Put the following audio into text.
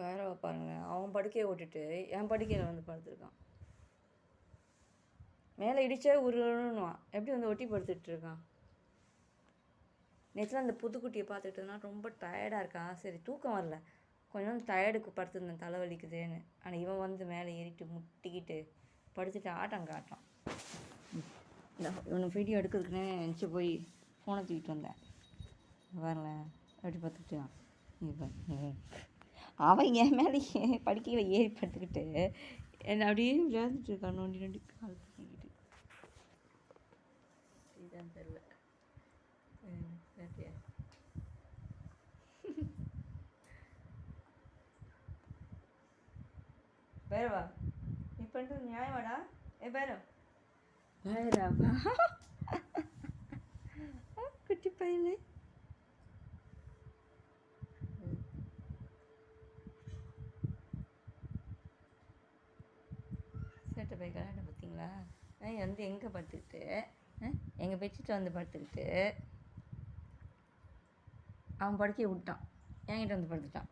பைரவா பாருங்களேன் அவன் படுக்கையை விட்டுட்டு என் படுக்கையில் வந்து படுத்துருக்கான். மேலே இடித்தே உருணுவான் எப்படி வந்து ஒட்டி படுத்துட்டு இருக்கான்? நேற்றுலாம் அந்த புதுக்குட்டியை பார்த்துக்கிட்டதுனா ரொம்ப டயர்டாக இருக்கான். சரி தூக்கம் வரல. கொஞ்சம் டயர்டுக்கு படுத்துருந்தேன் தலைவலிக்குதுன்னு ஆனால் இவன் வந்து மேலே ஏறிட்டு முட்டிக்கிட்டு படுத்துட்டு ஆட்டம் காட்டான் இந்த இவனை வீடியோ எடுக்கிறதுக்குனே நினச்சி போய் ஃபோனை தூக்கிட்டு வந்தேன். வரல அப்படி பார்த்துக்கிட்டான் இப்போ அவன் என் மேலே படுக்கையில் ஏறி படுத்துக்கிட்டு என்னை அப்படியே விளையாண்டுட்டு இருக்கான் நோண்டி நோண்டி கால் தூக்கிக்கிட்டு இதுதான் தெரியல. பேரவா நீ பண்ணுறது நியாயமாடா? ஏ பேரம் பேரவா? குட்டி பையனே. சேட்டை போய் கல்யாணம் பார்த்தீங்களா வந்து எங்கே படுத்துக்கிட்டு எங்கள் பெட்ஷீட் வந்து படுத்துக்கிட்டு அவன் படுக்கையை விட்டான். என்கிட்ட வந்து படுத்துட்டான்.